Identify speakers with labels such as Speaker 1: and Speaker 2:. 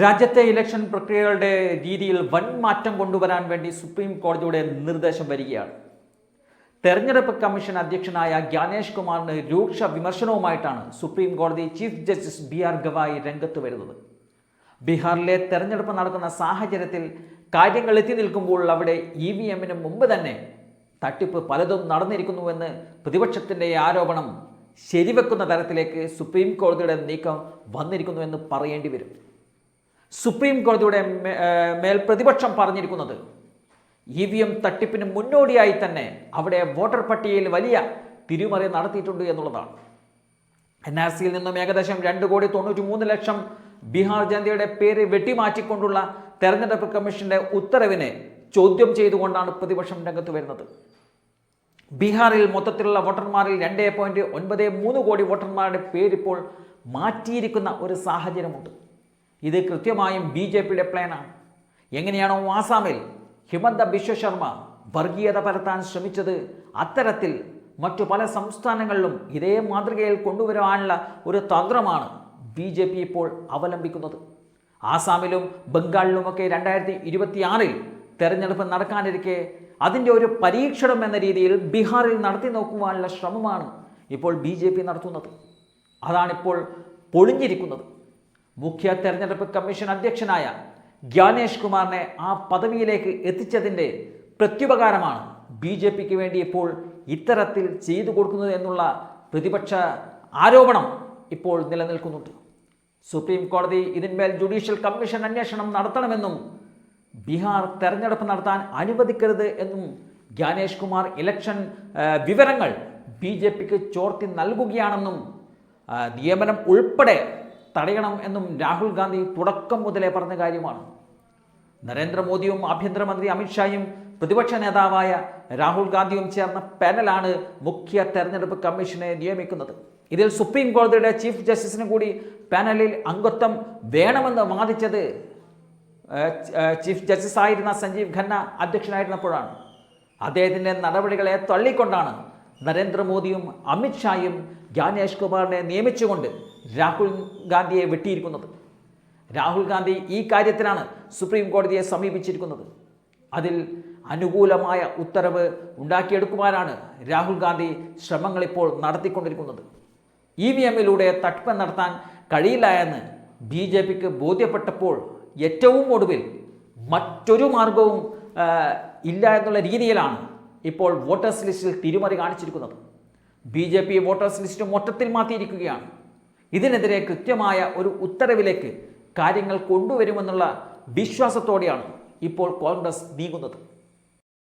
Speaker 1: രാജ്യത്തെ ഇലക്ഷൻ പ്രക്രിയകളുടെ രീതിയിൽ വൻ മാറ്റം കൊണ്ടുവരാൻ വേണ്ടി സുപ്രീം കോടതിയുടെ നിർദ്ദേശം വരികയാണ്. തെരഞ്ഞെടുപ്പ് കമ്മീഷൻ അധ്യക്ഷനായ ജ്ഞാനേഷ് കുമാറിന് രൂക്ഷ വിമർശനവുമായിട്ടാണ് സുപ്രീം കോടതി chief justice B R Gavai രംഗത്ത് വരുന്നത്. ബീഹാറിലെ തെരഞ്ഞെടുപ്പ് നടക്കുന്ന സാഹചര്യത്തിൽ കാര്യങ്ങൾ എത്തി നിൽക്കുമ്പോൾ അവിടെ ഇ വി എമ്മിന് മുമ്പ് തന്നെ തട്ടിപ്പ് പലതും നടന്നിരിക്കുന്നുവെന്ന് പ്രതിപക്ഷത്തിന്റെ ആരോപണം ശരിവെക്കുന്ന തരത്തിലേക്ക് സുപ്രീം കോടതിയുടെ നീക്കം വന്നിരിക്കുന്നുവെന്ന് പറയേണ്ടി വരും. സുപ്രീം കോടതിയുടെ മേൽ പ്രതിപക്ഷം പറഞ്ഞിരിക്കുന്നത് ഇ വി എം തട്ടിപ്പിന് മുന്നോടിയായി തന്നെ അവിടെ വോട്ടർ പട്ടികയിൽ വലിയ തിരിമറി നടത്തിയിട്ടുണ്ട് എന്നുള്ളതാണ്. എൻ ആർ സിയിൽ നിന്നും ഏകദേശം രണ്ട് കോടി തൊണ്ണൂറ്റി മൂന്ന് ലക്ഷം ബീഹാർ ജനതയുടെ പേര് വെട്ടിമാറ്റിക്കൊണ്ടുള്ള തെരഞ്ഞെടുപ്പ് കമ്മീഷന്റെ ഉത്തരവിനെ ചോദ്യം ചെയ്തുകൊണ്ടാണ് പ്രതിപക്ഷം രംഗത്ത് വരുന്നത്. ബീഹാറിൽ മൊത്തത്തിലുള്ള വോട്ടർമാരിൽ രണ്ടേ പോയിന്റ് ഒൻപത് മൂന്ന് കോടി വോട്ടർമാരുടെ പേരിപ്പോൾ മാറ്റിയിരിക്കുന്ന ഒരു സാഹചര്യമുണ്ട്. ഇത് കൃത്യമായും ബി ജെ പിയുടെ പ്ലാനാണ് എങ്ങനെയാണോ ആസാമിൽ ഹിമന്ത ബിശ്വ ശർമ്മ വർഗീയത പരത്താൻ ശ്രമിച്ചത് അത്തരത്തിൽ മറ്റു പല സംസ്ഥാനങ്ങളിലും ഇതേ മാതൃകയിൽ കൊണ്ടുവരാനുള്ള ഒരു തന്ത്രമാണ് ബി ജെ പി ഇപ്പോൾ അവലംബിക്കുന്നത്. ആസാമിലും ബംഗാളിലുമൊക്കെ രണ്ടായിരത്തി ഇരുപത്തിയാറിൽ തെരഞ്ഞെടുപ്പ് നടക്കാനിരിക്കെ അതിന്റെ ഒരു പരീക്ഷണം എന്ന രീതിയിൽ ബീഹാറിൽ നടത്തി നോക്കുവാനുള്ള ശ്രമമാണ് ഇപ്പോൾ ബി ജെ പി നടത്തുന്നത്. അതാണിപ്പോൾ പൊളിഞ്ഞിരിക്കുന്നത്. മുഖ്യ തെരഞ്ഞെടുപ്പ് കമ്മീഷൻ അധ്യക്ഷനായ ജ്ഞാനേഷ് കുമാറിനെ ആ പദവിയിലേക്ക് എത്തിച്ചതിന്റെ പ്രത്യുപകാരമാണ് ബി ജെ പിക്ക് വേണ്ടി ഇപ്പോൾ ഇത്തരത്തിൽ ചെയ്തു കൊടുക്കുന്നത് എന്നുള്ള പ്രതിപക്ഷ ആരോപണം ഇപ്പോൾ നിലനിൽക്കുന്നുണ്ട്. സുപ്രീം കോടതി ഇതിന്മേൽ ജുഡീഷ്യൽ കമ്മീഷൻ അന്വേഷണം നടത്തണമെന്നും ബീഹാർ തെരഞ്ഞെടുപ്പ് നടത്താൻ അനുവദിക്കരുത് എന്നും ജ്ഞാനേഷ് കുമാർ ഇലക്ഷൻ വിവരങ്ങൾ ബി ജെ പിക്ക് ചോർത്തി നൽകുകയാണെന്നും നിയമനം ഉൾപ്പെടെ തടയണം എന്നും രാഹുൽ ഗാന്ധി തുടക്കം മുതലേ പറഞ്ഞ കാര്യമാണ്. നരേന്ദ്രമോദിയും ആഭ്യന്തരമന്ത്രി അമിത്ഷായും പ്രതിപക്ഷ നേതാവായ രാഹുൽ ഗാന്ധിയും ചേർന്ന പാനലാണ് മുഖ്യ തെരഞ്ഞെടുപ്പ് കമ്മീഷനെ നിയമിക്കുന്നത്. ഇതിൽ സുപ്രീം കോടതിയുടെ ചീഫ് ജസ്റ്റിസിനും കൂടി പാനലിൽ അംഗത്വം വേണമെന്ന് വാദിച്ചത് ചീഫ് ജസ്റ്റിസ് ആയിരുന്ന സഞ്ജീവ് ഖന്ന അധ്യക്ഷനായിരുന്നപ്പോഴാണ്. അദ്ദേഹത്തിന്റെ നടപടികളെ തള്ളിക്കൊണ്ടാണ് നരേന്ദ്രമോദിയും അമിത്ഷായും ജ്ഞാനേഷ് കുമാറിനെ നിയമിച്ചുകൊണ്ട് രാഹുൽ ഗാന്ധിയെ വെട്ടിയിരിക്കുന്നത്. രാഹുൽ ഗാന്ധി ഈ കാര്യത്തിലാണ് സുപ്രീം കോടതിയെ സമീപിച്ചിരിക്കുന്നത്. അതിൽ അനുകൂലമായ ഉത്തരവ് ഉണ്ടാക്കിയെടുക്കുവാനാണ് രാഹുൽ ഗാന്ധി ശ്രമങ്ങൾ ഇപ്പോൾ നടത്തിക്കൊണ്ടിരിക്കുന്നത്. ഇ വി എമ്മിലൂടെ തട്ടിപ്പ് നടത്താൻ കഴിയില്ല എന്ന് ബി ജെ പിക്ക് ബോധ്യപ്പെട്ടപ്പോൾ ഏറ്റവും ഒടുവിൽ മറ്റൊരു മാർഗവും ഇല്ല എന്നുള്ള രീതിയിലാണ് ഇപ്പോൾ വോട്ടേഴ്സ് ലിസ്റ്റിൽ തിരിമറി കാണിച്ചിരിക്കുന്നത്. B J P voters list മൊത്തത്തിൽ മാറ്റിയിരിക്കുകയാണ്. ഇതിനെതിരെ കൃത്യമായ ഒരു ഉത്തരവിലേക്ക് കാര്യങ്ങൾ കൊണ്ടുവരുമെന്നുള്ള വിശ്വാസത്തോടെയാണ് ഇപ്പോൾ കോൺഗ്രസ് നീങ്ങുന്നത്.